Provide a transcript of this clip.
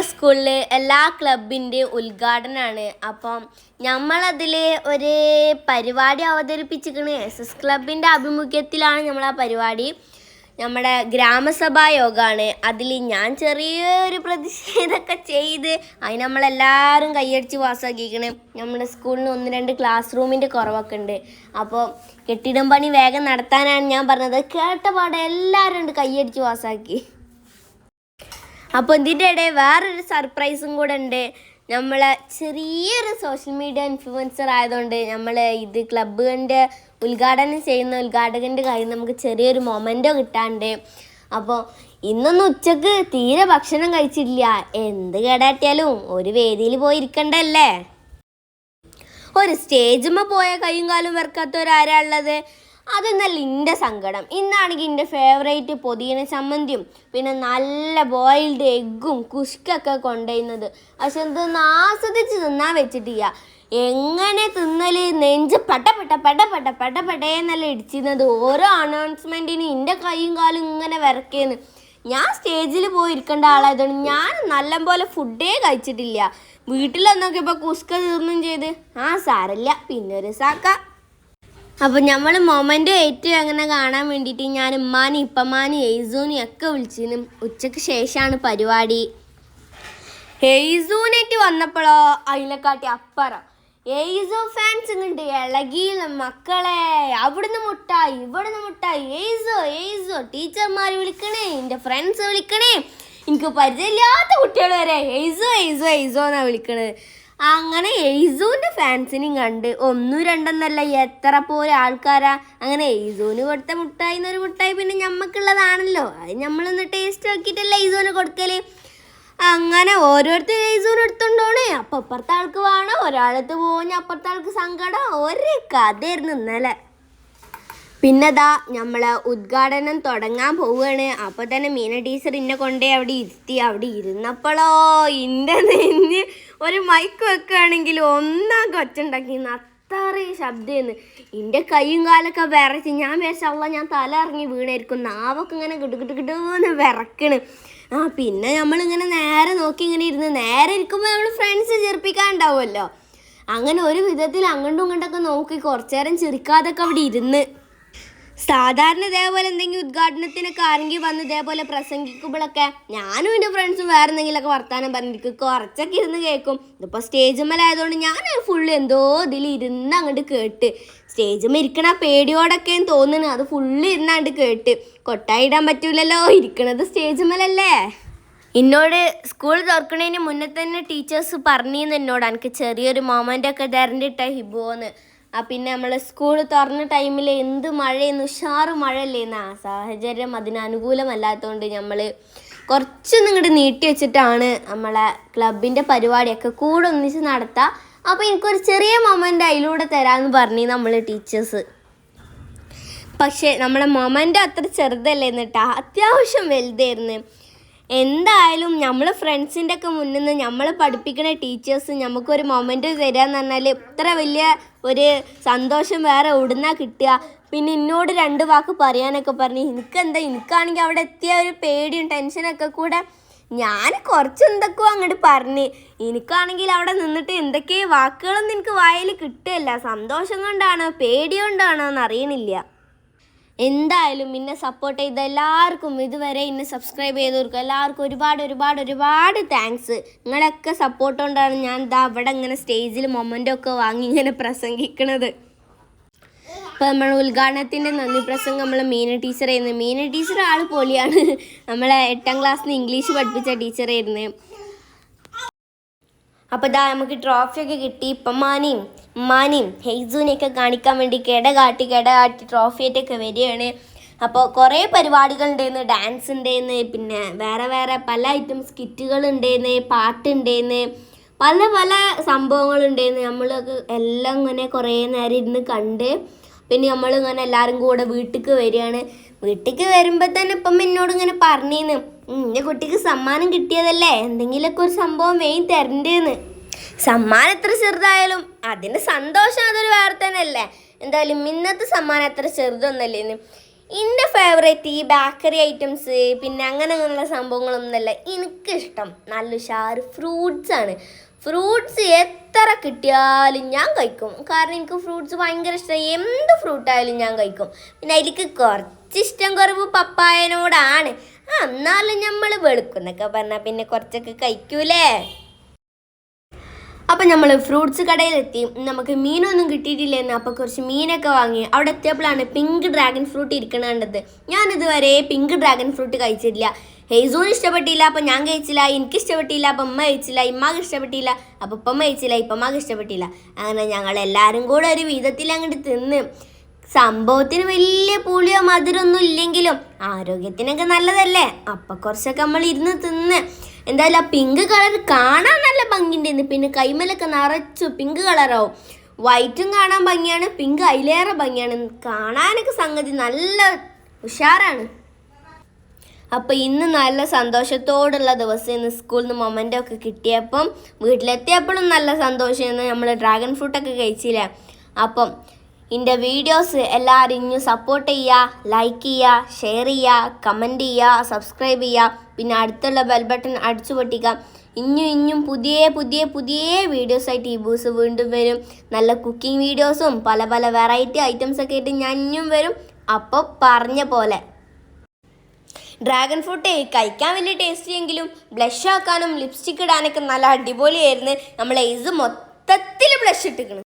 നമ്മളെ സ്കൂളിൽ എല്ലാ ക്ലബിന്റെ ഉദ്ഘാടനമാണ് അപ്പം നമ്മളതിൽ ഒരു പരിപാടി അവതരിപ്പിച്ചിരിക്കുന്നത് എസ് എസ് ക്ലബിന്റെ ആഭിമുഖ്യത്തിലാണ് നമ്മൾ ആ പരിപാടി. നമ്മുടെ ഗ്രാമസഭാ യോഗമാണ് അതിൽ ഞാൻ ചെറിയൊരു പ്രതിഷേധമൊക്കെ ചെയ്ത് അതിന് നമ്മളെല്ലാവരും കൈയടിച്ച് പാസ്സാക്കിയിരിക്കണം നമ്മുടെ സ്കൂളിന് ഒന്ന് രണ്ട് ക്ലാസ് റൂമിന്റെ കുറവൊക്കെ ഉണ്ട് അപ്പോൾ കെട്ടിടം പണി വേഗം നടത്താനാണ് ഞാൻ പറഞ്ഞത്. കേട്ട പാടെ എല്ലാവരും കൈയടിച്ച് പാസ്സാക്കി. അപ്പോൾ ഇതിന്റെ ഇടയിൽ വേറൊരു സർപ്രൈസും കൂടെ ഉണ്ട്. നമ്മൾ ചെറിയൊരു സോഷ്യൽ മീഡിയ ഇൻഫ്ലുവൻസർ ആയതുകൊണ്ട് നമ്മൾ ഇത് ക്ലബ്ബിന്റെ ഉദ്ഘാടനം ചെയ്യുന്ന ഉദ്ഘാടകന്റെ കയ്യിൽ നമുക്ക് ചെറിയൊരു മൊമെന്റോ കിട്ടാണ്ട്. അപ്പോൾ ഇന്നൊന്നും ഉച്ചയ്ക്ക് തീരെ ഭക്ഷണം കഴിച്ചിട്ടില്ല. എന്ത് കേടാട്ടിയാലും ഒരു വേദിയിൽ പോയി ഇരിക്കണ്ടല്ലേ ഒരു സ്റ്റേജുമ്മ പോയ കൈയും കാലും വെറുക്കാത്തവരാരാ ഉള്ളത്? അതൊന്നല്ല എന്റെ സങ്കടം. ഇന്നാണെങ്കിൽ എന്റെ ഫേവറേറ്റ് പൊതിയന ചമ്മന്തിയും പിന്നെ നല്ല ബോയിൽഡ് എഗ്ഗും കുഷ്കൊക്കെ കൊണ്ടുവരുന്നത് പക്ഷെ ഇതൊന്നും ആസ്വദിച്ച് തിന്നാൻ വെച്ചിട്ടില്ല. എങ്ങനെ തിന്നൽ? നെഞ്ച് പട്ട പട്ട പട്ട പട്ട പട്ട പട്ടയെന്നല്ല ഇടിച്ചിരുന്നത്. ഓരോ അനൗൺസ്മെന്റിനും എന്റെ കൈയും കാലും ഇങ്ങനെ വിറക്കേന്ന്. ഞാൻ സ്റ്റേജിൽ പോയി ഇരിക്കേണ്ട ആളായതുകൊണ്ട് ഞാൻ നല്ലപോലെ ഫുഡേ കഴിച്ചിട്ടില്ല. വീട്ടിൽ ഇപ്പോൾ കുസ്ക തീർന്നും ചെയ്ത്. ആ സാരല്ല പിന്നെ ഒരു സാക്ക. അപ്പോൾ നമ്മൾ മൊമെന്റ് ഏറ്റവും അങ്ങനെ കാണാൻ വേണ്ടിയിട്ട് ഞാൻ ഉമ്മാനി ഇപ്പമാനി എയ്സൂനി ഒക്കെ വിളിച്ചിരുന്നു ഉച്ചയ്ക്ക് ശേഷമാണ് പരിപാടി. എയ്സൂനേറ്റ് വന്നപ്പോഴോ അതിനെക്കാട്ടി അപ്പുറം. എയ്സോ ഫാൻസ് ഇങ്ങോട്ട് ഇളകിയില്ല മക്കളെ. അവിടുന്ന് മുട്ടായി ഇവിടുന്ന് മുട്ടായി എയ്സോ എയ്സോ ടീച്ചർമാർ വിളിക്കണേ എന്റെ ഫ്രണ്ട്സ് വിളിക്കണേ. എനിക്ക് പരിചയമില്ലാത്ത കുട്ടികൾ വരെ. എയ്സോ എയ്സോ എയ്സോ എന്നാണ് വിളിക്കണത്. അങ്ങനെ എയ്സൂന്റെ ഫാൻസിനെയും കണ്ട് ഒന്നും രണ്ടെന്നല്ല എത്ര പോലെ ആൾക്കാരാ. അങ്ങനെ എയ്സൂന് കൊടുത്ത മുട്ടായി എന്നൊരു മുട്ടായി പിന്നെ ഞമ്മക്കുള്ളതാണല്ലോ. അത് നമ്മളൊന്ന് ടേസ്റ്റ് ആക്കിയിട്ടല്ലേ എയ്സൂന് കൊടുക്കൽ. അങ്ങനെ ഓരോരുത്തർ എയ്സൂന് എടുത്തോണ്ടോണേ. അപ്പം അപ്പുറത്തെ ആൾക്ക് വേണം ഒരാളത്ത് പോകുന്ന അപ്പുറത്തെ ആൾക്ക് സങ്കടം. ഒരു കഥയായിരുന്നു ഇന്നലെ. പിന്നെതാ നമ്മൾ ഉദ്ഘാടനം തുടങ്ങാൻ പോവുകയാണ്. അപ്പോൾ തന്നെ മീന ടീച്ചർ ഇന്നെ കൊണ്ടേ അവിടെ ഇരുത്തി അവിടെ ഇരുന്നപ്പോഴോ ഇന്റെ നെഞ്ഞ് ഒരു മൈക്ക് വെക്കുകയാണെങ്കിൽ ഒന്നാം കൊച്ചുണ്ടാക്കി അത്രയും ശബ്ദമെന്ന് എന്റെ കൈയും കാലൊക്കെ വിറച്ച്. ഞാൻ വിശള്ള ഞാൻ തല ഇറങ്ങി വീണായിരിക്കും. നാവൊക്കെ ഇങ്ങനെ കിട്ടുകിട്ട് കിട്ടു കിട്ടുമെന്ന് വിറക്കണ്. ആ പിന്നെ നമ്മളിങ്ങനെ നേരെ നോക്കി ഇങ്ങനെ ഇരുന്ന് നേരെ ഇരിക്കുമ്പോൾ നമ്മൾ ഫ്രണ്ട്സ് ചിരിപ്പിക്കാണ്ടാവുമല്ലോ അങ്ങനെ ഒരു വിധത്തിൽ അങ്ങോട്ടും ഇങ്ങോട്ടൊക്കെ നോക്കി കുറച്ചു നേരം ചിരിക്കാതൊക്കെ അവിടെ ഇരുന്ന്. സാധാരണ ഇതേപോലെ എന്തെങ്കിലും ഉദ്ഘാടനത്തിനൊക്കെ ആരെങ്കിലും വന്ന് ഇതേപോലെ പ്രസംഗിക്കുമ്പോഴൊക്കെ ഞാനും എന്റെ ഫ്രണ്ട്സും വേറെ എന്തെങ്കിലുമൊക്കെ വർത്താനം പറഞ്ഞിരിക്കും കുറച്ചൊക്കെ ഇരുന്ന് കേൾക്കും. ഇതിപ്പോൾ സ്റ്റേജ് മേലായതുകൊണ്ട് ഞാൻ ഫുള്ള് എന്തോ ഇതിൽ ഇരുന്ന് അങ്ങോട്ട് കേട്ട്. സ്റ്റേജ് ഇരിക്കണ പേടിയോടൊക്കെ തോന്നുന്നു അത് ഫുള്ള് ഇരുന്നാണ്ട് കേട്ട്. കൊട്ടായിടാൻ പറ്റൂലല്ലോ. ഇരിക്കണത് സ്റ്റേജ് മേലല്ലേ? എന്നോട് സ്കൂൾ തുറക്കുന്നതിന് മുന്നേ തന്നെ ടീച്ചേഴ്സ് പറഞ്ഞിരുന്നു എന്നോട്. എനിക്ക് ചെറിയൊരു മൊമെന്റ് ഒക്കെ തരണ്ടിട്ട ഹിബോന്ന്. പിന്നെ നമ്മൾ സ്കൂൾ തുറന്ന ടൈമിൽ എന്ത് മഴയെന്ന് ഉഷാറ് മഴയല്ലേന്നാ. സാഹചര്യം അതിനനുകൂലമല്ലാത്തതുകൊണ്ട് നമ്മൾ കുറച്ചൊന്നും ഇങ്ങോട്ട് നീട്ടി വെച്ചിട്ടാണ് നമ്മളെ ക്ലബിന്റെ പരിപാടിയൊക്കെ കൂടെ ഒന്നിച്ച് നടത്തുക അപ്പോൾ എനിക്കൊരു ചെറിയ മൊമെന്റ് അതിലൂടെ തരാമെന്ന് പറഞ്ഞു നമ്മൾ ടീച്ചേഴ്സ് പക്ഷേ നമ്മളെ മൊമെന്റ് അത്ര ചെറുതല്ലേ എന്നിട്ടാ അത്യാവശ്യം വലുതായിരുന്നു. എന്തായാലും നമ്മൾ ഫ്രണ്ട്സിന്റെ ഒക്കെ മുന്നിൽ നിന്ന് നമ്മൾ പഠിപ്പിക്കുന്ന ടീച്ചേഴ്സ് നമുക്കൊരു മൊമെന്റ് തരാന്ന് പറഞ്ഞാൽ ഇത്ര വലിയ ഒരു സന്തോഷം വേറെ എവിടുന്നാ കിട്ടുക? പിന്നെ എന്നോട് രണ്ട് വാക്ക് പറയാനൊക്കെ പറഞ്ഞ് എനിക്കെന്താ എനിക്കാണെങ്കിൽ അവിടെ എത്തിയ ഒരു പേടിയും ടെൻഷനൊക്കെ കൂടെ ഞാൻ കുറച്ച് എന്തൊക്കെയോ അങ്ങോട്ട് പറഞ്ഞ്. എനിക്കാണെങ്കിൽ അവിടെ നിന്നിട്ട് എന്തൊക്കെയോ വാക്കുകളൊന്നും എനിക്ക് വായിൽ കിട്ടുകയില്ല സന്തോഷം കൊണ്ടാണോ? പേടി കൊണ്ടാണോ എന്ന് അറിയണില്ല. എന്തായാലും എന്നെ സപ്പോർട്ട് ചെയ്ത എല്ലാവർക്കും ഇതുവരെ എന്നെ സബ്സ്ക്രൈബ് ചെയ്തവർക്കും എല്ലാവർക്കും ഒരുപാട് ഒരുപാട് ഒരുപാട് താങ്ക്സ് നിങ്ങളൊക്കെ സപ്പോർട്ട് കൊണ്ടാണ് ഞാൻ ഇതാ അവിടെ ഇങ്ങനെ സ്റ്റേജിൽ മൊമെന്റ് ഒക്കെ വാങ്ങി ഇങ്ങനെ പ്രസംഗിക്കണത്. ഇപ്പോൾ നമ്മൾ ഉദ്ഘാടനത്തിന്റെ നന്ദി പ്രസംഗം നമ്മളെ മീന ടീച്ചറായിരുന്നു മീന ടീച്ചർ ആൾ പോലെയാണ് നമ്മളെ എട്ടാം ക്ലാസ്സിൽ ഇംഗ്ലീഷ് പഠിപ്പിച്ച ടീച്ചറായിരുന്നു അപ്പോൾ ഇതാ നമുക്ക് ട്രോഫിയൊക്കെ കിട്ടി. ഇപ്പമാനെയും ഉമ്മാനെയും ഹെയ്സൂനെയൊക്കെ കാണിക്കാൻ വേണ്ടി കിട കാട്ടി കിട കാട്ടി ട്രോഫിയായിട്ടൊക്കെ വരികയാണ്. അപ്പോൾ കുറേ പരിപാടികൾ ഉണ്ടായിരുന്നു ഡാൻസ് ഉണ്ടായിരുന്നു പിന്നെ വേറെ വേറെ പല ഐറ്റം സ്കിറ്റുകൾ ഉണ്ടായിരുന്നു പാട്ട് ഉണ്ടായിരുന്നു പല പല സംഭവങ്ങളുണ്ടായിരുന്നു നമ്മളൊക്കെ എല്ലാം ഇങ്ങനെ കുറേ നേരം ഇരുന്ന് കണ്ട് പിന്നെ നമ്മൾ ഇങ്ങനെ എല്ലാവരും കൂടെ വീട്ടിലേക്ക് വരികയാണ്. വീട്ടിലേക്ക് വരുമ്പോൾ തന്നെ ഇപ്പം എന്നോട് ഇങ്ങനെ പറഞ്ഞിന്ന്. എന്റെ കുട്ടിക്ക് സമ്മാനം കിട്ടിയതല്ലേ? എന്തെങ്കിലുമൊക്കെ ഒരു സംഭവം മെയിൻ തരണ്ടേന്ന്. സമ്മാനം എത്ര ചെറുതായാലും അതിന്റെ സന്തോഷം അതൊരു വേറെ തന്നെയല്ലേ. എന്തായാലും ഇന്നത്തെ സമ്മാനം എത്ര ചെറുതൊന്നല്ലേന്ന്. എന്റെ ഫേവറേറ്റ് ഈ ബേക്കറി ഐറ്റംസ് പിന്നെ അങ്ങനെ അങ്ങനെയുള്ള സംഭവങ്ങളൊന്നുമല്ല എനിക്കിഷ്ടം. നല്ല ഉഷാറ് ഫ്രൂട്ട്സ് ആണ്. ഫ്രൂട്ട്സ് എത്ര കിട്ടിയാലും ഞാൻ കഴിക്കും. കാരണം എനിക്ക് ഫ്രൂട്ട്സ് ഭയങ്കര ഇഷ്ടം. എന്ത് ഫ്രൂട്ടായാലും ഞാൻ കഴിക്കും. പിന്നെ അതിലേക്ക് കുറച്ച് ഇഷ്ടം കുറവ് പപ്പായനോടാണ്. എന്നാലും നമ്മൾ വെളുക്കുന്നൊക്കെ പറഞ്ഞാൽ പിന്നെ കുറച്ചൊക്കെ കഴിക്കൂലേ? അപ്പം നമ്മൾ ഫ്രൂട്ട്സ് കടയിലെത്തി. നമുക്ക് മീനൊന്നും കിട്ടിയിട്ടില്ലെന്ന് അപ്പോൾ കുറച്ച് മീനൊക്കെ വാങ്ങി. അവിടെ എത്തിയപ്പോഴാണ് പിങ്ക് ഡ്രാഗൺ ഫ്രൂട്ട് ഇരിക്കണ കണ്ടത്. ഞാനിതുവരെ പിങ്ക് ഡ്രാഗൺ ഫ്രൂട്ട് കഴിച്ചിട്ടില്ല. ഹെയ്സൂന് ഇഷ്ടപ്പെട്ടില്ല അപ്പം ഞാൻ കഴിച്ചില്ല. എനിക്ക് ഇഷ്ടപ്പെട്ടില്ല അപ്പം അമ്മ കഴിച്ചില്ല. ഇമ്മാക്ക് ഇഷ്ടപ്പെട്ടില്ല അപ്പം ഉപ്പമ്മ കഴിച്ചില്ല. ഇപ്പമ്മക്ക് ഇഷ്ടപ്പെട്ടില്ല. അങ്ങനെ ഞങ്ങൾ എല്ലാവരും കൂടെ ഒരു വിധത്തിൽ അങ്ങോട്ട് തിന്ന്. സംഭവത്തിന് വലിയ പുളിയോ മധുരമൊന്നും ഇല്ലെങ്കിലും ആരോഗ്യത്തിനൊക്കെ നല്ലതല്ലേ? അപ്പം കുറച്ചൊക്കെ നമ്മൾ ഇരുന്ന് തിന്ന്. എന്തായാലും ആ പിങ്ക് കളർ കാണാൻ നല്ല ഭംഗിയുണ്ടായിരുന്നു പിന്നെ കൈമലൊക്കെ നിറച്ചു പിങ്ക് കളറാവും വൈറ്റും കാണാൻ ഭംഗിയാണ്. പിങ്ക് അതിലേറെ ഭംഗിയാണ്. കാണാനൊക്കെ സംഗതി നല്ല ഉഷാറാണ്. അപ്പോൾ ഇന്ന് നല്ല സന്തോഷത്തോടുള്ള ദിവസം ഇന്ന് സ്കൂളിൽ നിന്ന് മൊമെന്റ് ഒക്കെ കിട്ടിയപ്പം വീട്ടിലെത്തിയപ്പോഴും നല്ല സന്തോഷമായിരുന്നു നമ്മൾ ഡ്രാഗൺ ഫ്രൂട്ടൊക്കെ കഴിച്ചില്ല? അപ്പം എന്റെ വീഡിയോസ് എല്ലാവരും ഇനിയും സപ്പോർട്ട് ചെയ്യുക ലൈക്ക് ചെയ്യുക ഷെയർ ചെയ്യുക കമന്റ് ചെയ്യുക സബ്സ്ക്രൈബ് ചെയ്യുക പിന്നെ അടുത്തുള്ള ബെൽ ബട്ടൺ അടിച്ചു പൊട്ടിക്കുക ഇഞ്ഞും ഇഞ്ഞും പുതിയ പുതിയ പുതിയ വീഡിയോസ് ആയിട്ട് ഈ ബൂസ് വീണ്ടും വരും. നല്ല കുക്കിംഗ് വീഡിയോസും പല പല വെറൈറ്റി ഐറ്റംസ് ഒക്കെ ആയിട്ട് ഞാൻ ഇഞ്ഞും വരും. അപ്പോൾ പറഞ്ഞ പോലെ. ഡ്രാഗൺ ഫ്രൂട്ട് കഴിക്കാൻ വലിയ ടേസ്റ്റ് എങ്കിലും ബ്ലഷ് ആക്കാനും ലിപ്സ്റ്റിക് ഇടാനൊക്കെ നല്ല അടിപൊളിയായിരുന്നു. നമ്മൾ ഏസ് മൊത്തത്തിൽ ബ്ലഷ് ഇട്ടിക്കണം